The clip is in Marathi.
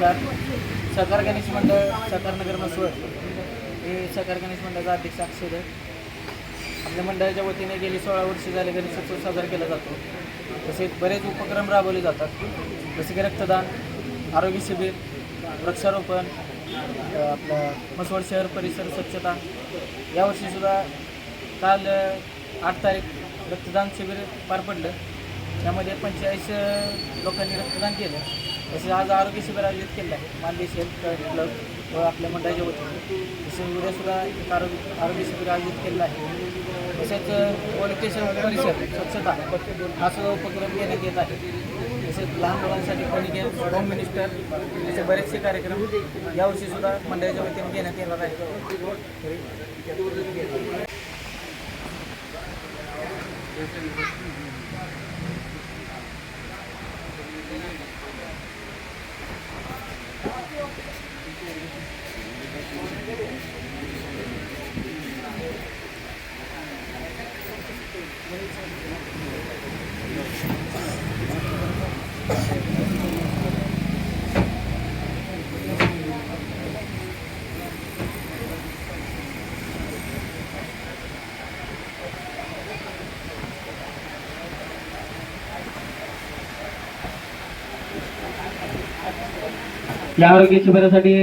नमस्कार. सहकार गणेश मंडळ सहकार नगर हे सहकार गणेश मंडळाचा अध्यक्ष अक्षर आहे आपल्या मंडळाच्या वतीने गेली सोळा वर्ष झाले गणेशोत्सव साजरा केला जातो. तसेच बरेच उपक्रम राबवले जातात. जसे की रक्तदान आरोग्य शिबिर वृक्षारोपण आपलं मसवड शहर परिसर स्वच्छता. यावर्षीसुद्धा काल आठ तारीख रक्तदान शिबिर पार पडलं. त्यामध्ये पंचेचाळीस लोकांनी रक्तदान केलं. तसेच आज आरोग्य शिबिर आयोजित केलं आहे. मानदेश हेल्थ क्लब व आपल्या मंडळाच्या वतीने. तसेच उद्यासुद्धा एक आरोग्य आरोग्य शिबिर आयोजित केलं आहे. तसेच पोलीस स्टेशन परिसर स्वच्छता हा सुद्धा उपक्रम घेण्यात येत आहे. तसेच लहान मुलांसाठी कोणी होम मिनिस्टर असे बरेचसे कार्यक्रम यावर्षीसुद्धा मंडळाच्या वतीने घेण्यात येणार आहे Thank you. या आरोग्य शिबिरासाठी